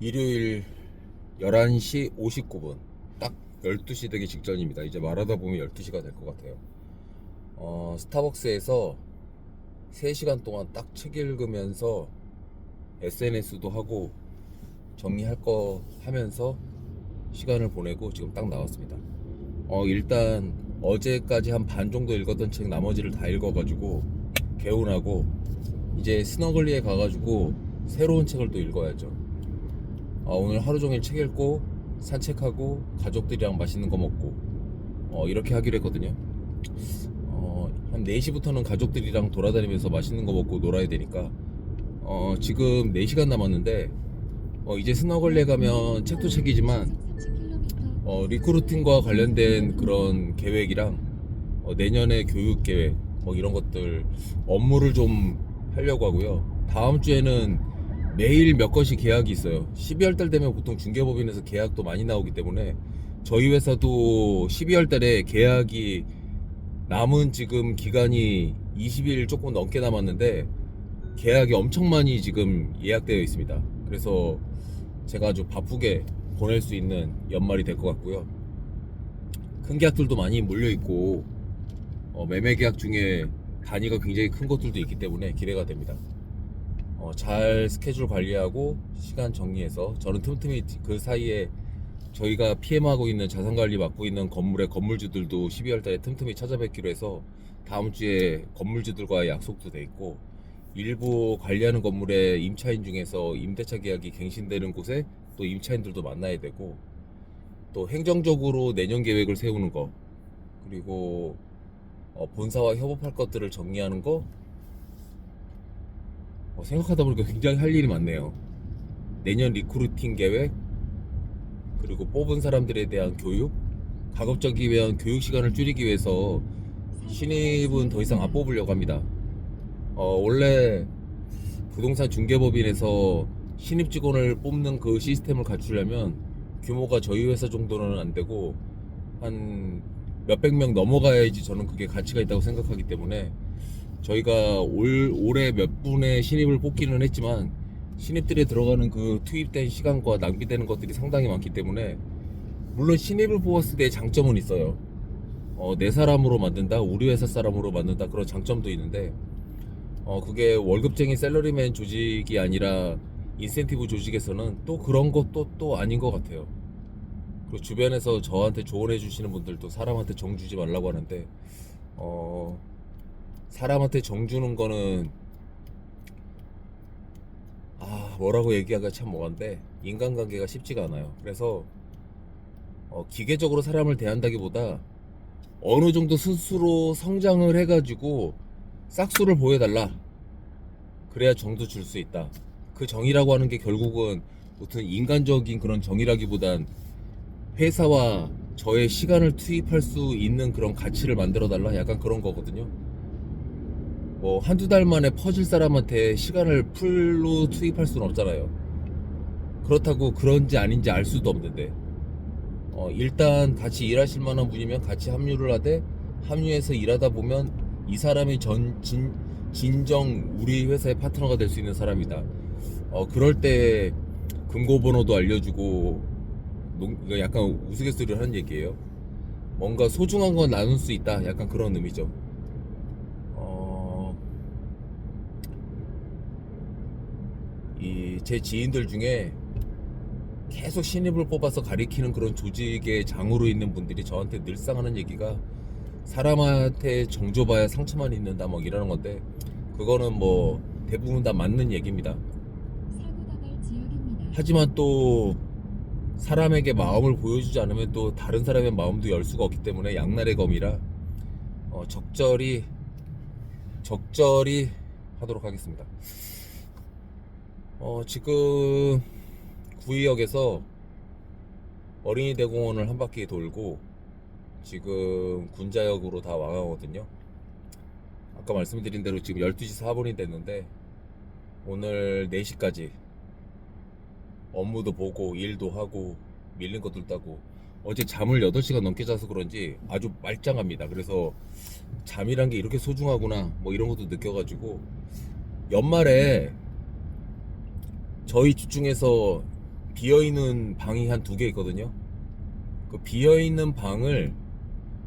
일요일 11시 59분 딱 12시 되기 직전입니다. 이제 말하다 보면 12시가 될 것 같아요. 어, 스타벅스에서 3시간 동안 딱 책 읽으면서 SNS도 하고 정리할 거 하면서 시간을 보내고 지금 딱 나왔습니다. 어, 일단 어제까지 한 반 정도 읽었던 책 나머지를 다 읽어가지고 개운하고 이제 스너글리에 가가지고 새로운 책을 또 읽어야죠 어, 오늘 하루 종일 책 읽고 산책하고 가족들이랑 맛있는 거 먹고 어, 이렇게 하기로 했거든요. 어, 한 4시부터는 가족들이랑 돌아다니면서 맛있는 거 먹고 놀아야 되니까 어, 지금 4시간 남았는데 어, 이제 스너글레 가면 책도 책이지만 어, 리크루팅과 관련된 그런 계획이랑 어, 내년의 교육 계획 뭐 이런 것들 업무를 좀 하려고 하고요. 다음 주에는 매일 몇 건씩 계약이 있어요. 12월 달 되면 보통 중개법인에서 계약도 많이 나오기 때문에 저희 회사도 12월 달에 계약이 남은 지금 기간이 20일 조금 넘게 남았는데 계약이 엄청 많이 지금 예약되어 있습니다. 그래서 제가 아주 바쁘게 보낼 수 있는 연말이 될 것 같고요. 큰 계약들도 많이 몰려 있고 어, 매매 계약 중에 단위가 굉장히 큰 것들도 있기 때문에 기대가 됩니다. 어, 잘 스케줄 관리하고 시간 정리해서 저는 틈틈이 그 사이에 저희가 PM하고 있는 자산 관리 맡고 있는 건물의 건물주들도 12월 달에 틈틈이 찾아뵙기로 해서 다음 주에 건물주들과의 약속도 돼 있고 일부 관리하는 건물의 임차인 중에서 임대차 계약이 갱신되는 곳에 또 임차인들도 만나야 되고 또 행정적으로 내년 계획을 세우는 거 그리고 어, 본사와 협업할 것들을 정리하는 거 어, 생각하다 보니까 굉장히 할 일이 많네요. 내년 리크루팅 계획, 그리고 뽑은 사람들에 대한 교육, 가급적이 위한 교육 시간을 줄이기 위해서 신입은 더 이상 안 뽑으려고 합니다. 어, 원래 부동산 중개법인에서 신입 직원을 뽑는 그 시스템을 갖추려면 규모가 저희 회사 정도는 안 되고 한 몇백 명 넘어가야지 저는 그게 가치가 있다고 생각하기 때문에 저희가 올 올해 몇 분의 신입을 뽑기는 했지만 신입들이 들어가는 그 투입된 시간과 낭비되는 것들이 상당히 많기 때문에 물론 신입을 뽑았을 때 장점은 있어요. 어, 내 사람으로 만든다, 우리 회사 사람으로 만든다 그런 장점도 있는데 어, 그게 월급쟁이 셀러리맨 조직이 아니라 인센티브 조직에서는 또 그런 것도 또 아닌 것 같아요. 그리고 주변에서 저한테 조언해 주시는 분들도 사람한테 정 주지 말라고 하는데 어, 사람한테 정 주는 거는 아 뭐라고 얘기하기가 참 뭐한데 인간관계가 쉽지가 않아요. 그래서 어, 기계적으로 사람을 대한다기보다 어느 정도 스스로 성장을 해가지고 싹수를 보여달라. 그래야 정도 줄 수 있다. 그 정이라고 하는 게 결국은 무슨 인간적인 그런 정이라기보단 회사와 저의 시간을 투입할 수 있는 그런 가치를 만들어 달라. 약간 그런 거거든요. 뭐 한두 달 만에 퍼질 사람한테 시간을 풀로 투입할 수는 없잖아요. 그렇다고 그런지 아닌지 알 수도 없는데 어, 일단 같이 일하실 만한 분이면 같이 합류를 하되 합류해서 일하다 보면 이 사람이 전 진, 진정 우리 회사의 파트너가 될 수 있는 사람이다. 어, 그럴 때 금고번호도 알려주고 약간 우스갯소리를 하는 얘기예요. 뭔가 소중한 건 나눌 수 있다. 약간 그런 의미죠. 어, 이 제 지인들 중에 계속 신입을 뽑아서 가리키는 그런 조직의 장으로 있는 분들이 저한테 늘상 하는 얘기가 사람한테 정줘봐야 상처만 있는다 뭐 이러는 건데 그거는 뭐 대부분 다 맞는 얘기입니다. 하지만 또 사람에게 마음을 보여주지 않으면 또 다른 사람의 마음도 열 수가 없기 때문에 양날의 검이라 어, 적절히 적절히 하도록 하겠습니다. 어, 지금 구의역에서 어린이 대공원을 한 바퀴 돌고 지금 군자역으로 다 와가거든요. 아까 말씀드린 대로 지금 12시 4분이 됐는데 오늘 4시까지 업무도 보고 일도 하고 밀린 것들 따고 어제 잠을 8시간 넘게 자서 그런지 아주 말짱합니다. 그래서 잠이란 게 이렇게 소중하구나 뭐 이런 것도 느껴가지고 연말에 저희 주 중에서 비어 있는 방이 한 두 개 있거든요. 그 비어 있는 방을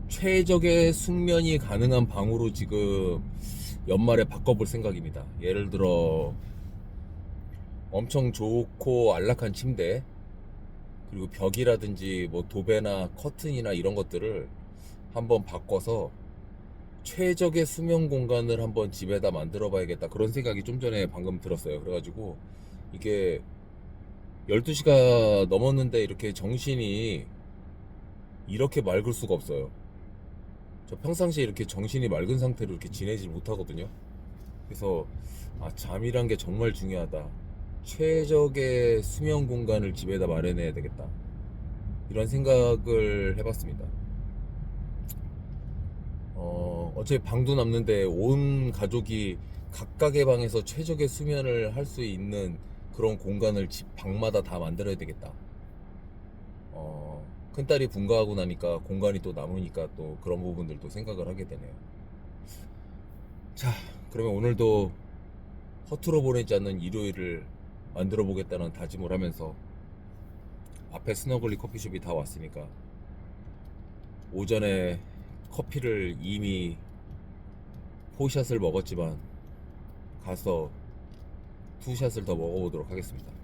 최적의 숙면이 가능한 방으로 지금 연말에 바꿔볼 생각입니다. 예를 들어 엄청 좋고 안락한 침대 그리고 벽이라든지 뭐 도배나 커튼이나 이런 것들을 한번 바꿔서 최적의 수면 공간을 한번 집에다 만들어 봐야겠다 그런 생각이 좀 전에 방금 들었어요 그래가지고 이게 12시가 넘었는데 이렇게 정신이 이렇게 맑을 수가 없어요. 저 평상시에 이렇게 정신이 맑은 상태로 이렇게 지내지 못하거든요. 그래서 아 잠이란 게 정말 중요하다. 최적의 수면 공간을 집에다 마련해야 되겠다. 이런 생각을 해봤습니다. 어, 어차피 방도 남는데 온 가족이 각각의 방에서 최적의 수면을 할 수 있는 그런 공간을 집 방마다 다 만들어야 되겠다. 어, 큰딸이 분가하고 나니까 공간이 또 남으니까 또 그런 부분들도 생각을 하게 되네요. 자, 그러면 오늘도 허투루 보내지 않는 일요일을 만들어 보겠다는 다짐을 하면서 앞에 스너글리 커피숍이 다 왔으니까 오전에 커피를 이미 포샷을 먹었지만 가서 투샷을 더 먹어보도록 하겠습니다.